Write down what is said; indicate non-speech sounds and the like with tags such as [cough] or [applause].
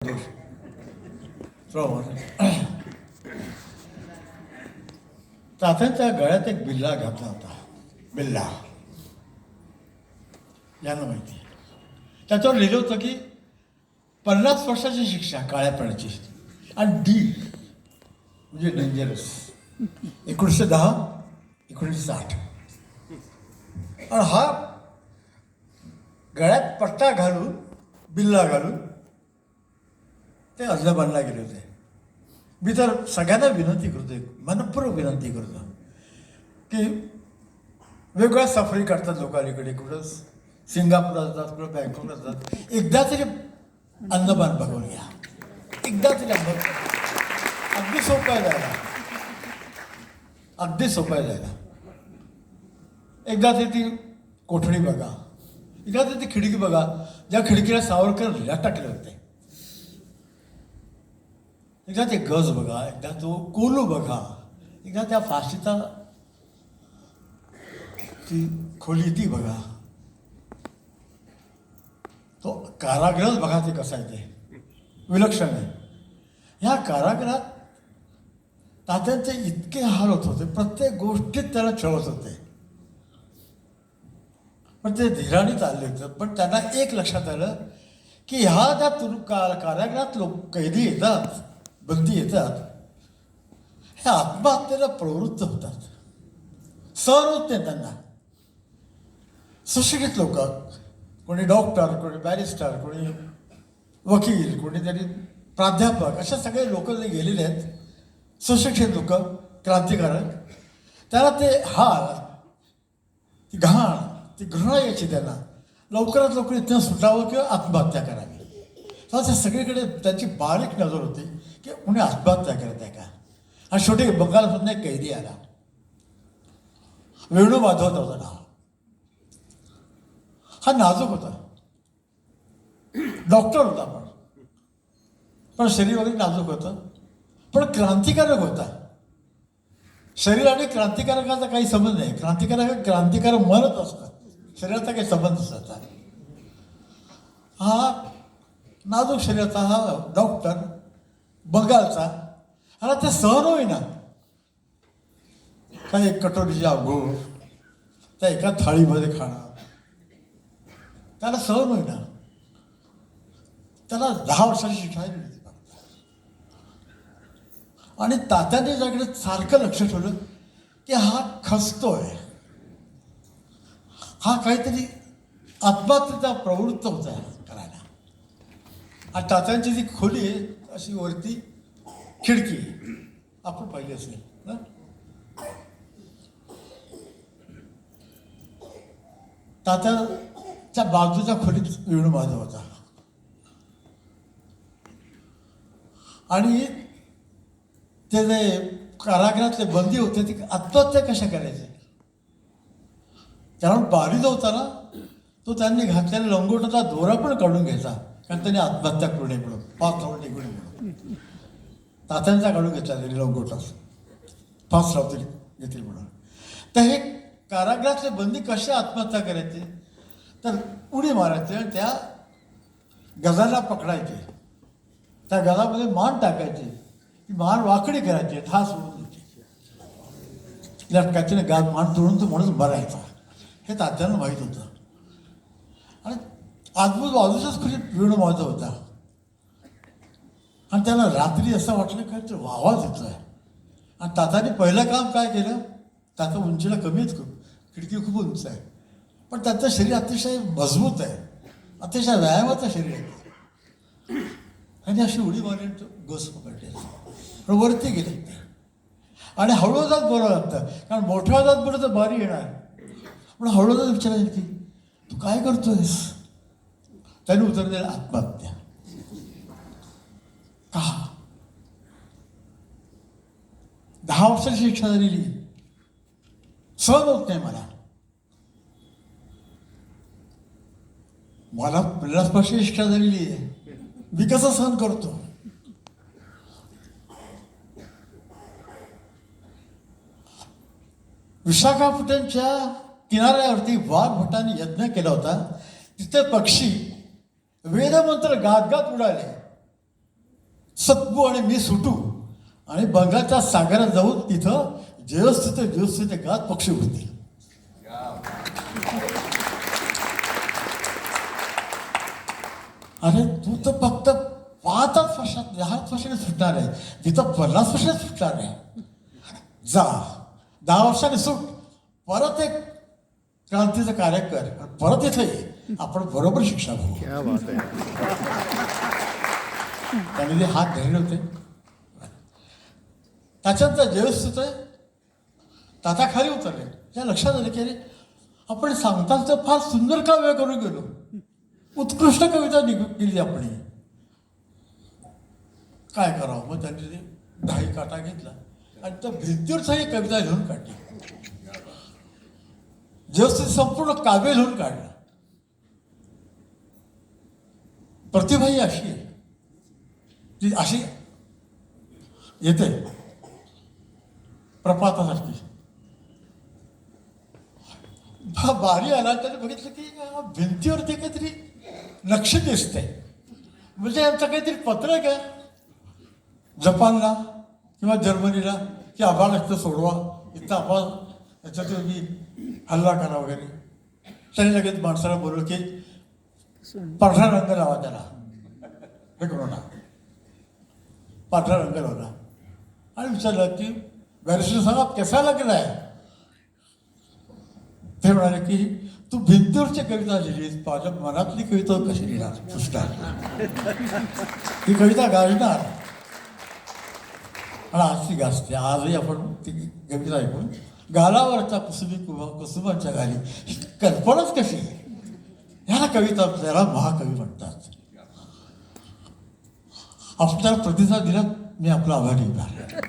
[clears throat] तात्यांच्या गळ्यात एक बिल्ला घातला होता. बिल्ला. यांना माहिती त्याच्यावर लिहिलं होतं की पन्नास वर्षाची शिक्षा काळ्या पाण्याची आणि डी म्हणजे डेंजरस एकोणीसशे दहा एकोणीसशे साठ. आणि हा गळ्यात पट्टा घालून बिल्ला घालून ते अजबांना गेले होते. मी तर सगळ्यांना विनंती करतो मनपूर्वक विनंती करतो की वेगवेगळ्या सफरी करतात लोकांकडे कुठं सिंगापूरला जातात कुठं बँकॉकला जातात एकदा तरी अंदमान बघून घ्या. एकदा तरी अन्न अगदी सोपं आहे जायला. अगदी सोपं आहे जायला. एकदा तरी ती कोठडी बघा. एकदा तरी ती खिडकी बघा. ज्या खिडकीला सावरकर लिहा टाकले होते. एकदा ते गज बघा एकदा तो कोलू बघा. एकदा त्या फाशीचा ती खोली ती बघा. तो कारागृहच बघा ते कसं आहे ते. विलक्षण आहे. ह्या कारागृहात तात्यांचे इतके हाल होत होते प्रत्येक गोष्टीत त्याला छळत होते पण ते धीराने चालले होते पण त्यांना एक लक्षात आलं की ह्या त्या तुरु का कारागृहात लोक कैदी येतात. बंदी येतात हे आत्महत्येला प्रवृत्त होतात. सहन होत नाही त्यांना. सुशिक्षित लोक कोणी डॉक्टर कोणी बॅरिस्टर कोणी वकील कोणीतरी प्राध्यापक अशा सगळे लोक जे गेलेले आहेत. सुशिक्षित लोक क्रांतिकारक. त्याला ते हाल ती घाण ती घृणा यायची त्यांना. लवकरात लवकर इथं सुटावं किंवा आत्महत्या करावी. तर सगळीकडे त्याची बारीक नजर होती. की कुणी आत्महत्या करत आहे का आणि शेवटी बंगालमधून एक कैदी आला वेणू माधव होता नाव हा नाजूक होता। डॉक्टर होता पण पण शरीर वगैरे नाजूक होतं। पण क्रांतिकारक होता। शरीर आणि क्रांतिकारकाचा काही संबंध नाही। क्रांतिकारक हे क्रांतिकारक मरत असतात शरीराचा काही संबंध असतात हा नाजूक शरीराचा हा डॉक्टर बंगालचा आणि ते सहन होईना. काही एक कटोरीची आंघोळ त्या एका थाळीमध्ये खाणं त्याला सहन होईना. त्याला दहा वर्षाची शिक्षा मिळते आणि तात्याने त्याकडे सारखं लक्ष ठेवलं की हा खसतोय. हा काहीतरी आत्महत्येचा प्रवृत्त होता करायला. आणि तात्यांची जी खोली आहे अशी वरती खिडकी आपण पाहिली असेल ना तात्याच्या बाजूच्या खोलीत वेणू माधव होता. आणि ते जे कारागृहातले बंदी होते ते आत्महत्या कशा करायचे? कारण बारीद होता ना तो त्यांनी घातलेला लंगोटाचा दोरा पण काढून घ्यायचा. कारण त्यांनी आत्महत्या करू नये म्हणून पाच लावून निघू नये म्हणून. तात्यांचा काढून घेतला त्यांनी लंगोटा पाच लावतील घेतील म्हणून. तर हे कारागृहातले बंदी कसे आत्महत्या करायचे? तर उडी मारायचे आणि त्या गजाला पकडायचे. त्या गजामध्ये मान टाकायची. ती मान वाकडी करायची ठास सोडून द्यायची लटकायची गाज मान तोडून तो माणूस बरायचा हे तात्यांना माहीत होतं. आजूबाजू बाजूच्याच खोलीत वेणू माझा होता. आणि त्याला रात्री असं वाटलं काय तर आवाज येतोय. आणि तात्याने पहिलं काम काय केलं? ताता उंचीला कमीच खूप खिडकी खूप उंच आहे. पण त्याचं शरीर अतिशय मजबूत आहे. अतिशय व्यायामाचं शरीर आहे. आणि अशी उडी मारली तो पकडली पण वरती गेले. आणि हळूहळूच बोलावं लागतं. कारण मोठ्या आवाजात बोललं तर भारी येणार. पण हळूहळूच विचारायचं की तू काय करतोयस? त्याने उत्तर दिलं आत्महत्या. का? दहा वर्षाची शिक्षा झालेली सहन होत नाही मला. मला पन्नास शिक्षा झालेली आहे मी कसं सहन करतो? विशाखापट्टणच्या किनाऱ्यावरती वाघ भटाने यज्ञ केला होता. तिथे पक्षी वेदमंत्र गात गात उडाले. सत्पू आणि मी सुटू. आणि बंगालच्या सागरात जाऊन तिथं जयस्थित जयस्थित गात पक्षी उडतील. अरे तू तर फक्त पाचच वर्षात दहाच वर्षाने सुटणार आहे. तिथं पन्नास वर्षात सुटणार आहे. जा. दहा वर्षाने सुट. परत एक क्रांतीचं कार्य कर. परत इथे ये. आपण बरोबर शिक्षा घेऊ है त्याने ते हात धरले होते. त्याच्यानंतर जेव्हा होते ताता खाली उतरले. त्या लक्षात आलं की अरे आपण सांगताच तर फार सुंदर काव्य करून गेलो. उत्कृष्ट कविता निघ केली आपण काय करावं? मग त्यांनी दहाही काटा घेतला. आणि त्या भिंतीवरच ही कविता लिहून काढली. जेव्हा संपूर्ण काव्य लिहून काढलं. प्रतिभा ही अशी आहे. ती अशी येते. प्रपातासारखी. बारी आला त्याने बघितलं की भिंतीवरती काहीतरी नक्ष दिसतंय. म्हणजे यांचं काहीतरी पत्र आहे का? जपानला किंवा जर्मनीला की आभाळ इथं सोडवा इथं आभाळ त्याच्यात तुम्ही हल्ला करा वगैरे. त्याने लगेच माणसाला बोलवलं की पांढरा रंग लावा त्याला. हे करू ना पांढरा रंग लावला आणि विचारलं की बॅरिस्टर साहेब कसा लागला आहे ते म्हणाले की तू भिंतीवरची कविता लिहिलीस माझ्या मनातली कविता कशी लिहिणार? पुस्तक. ही कविता गाजणार आणि आज ती गाजते. आजही आपण ती कविता ऐकून गालावरच्या कुसुमी कुमा कुसुमांच्या गाली. ही कल्पनाच कशी ह्याला कविता आपल्याला महाकवी म्हणतात. आपल्याला प्रतिसाद दिला मी आपला आभारी आहे.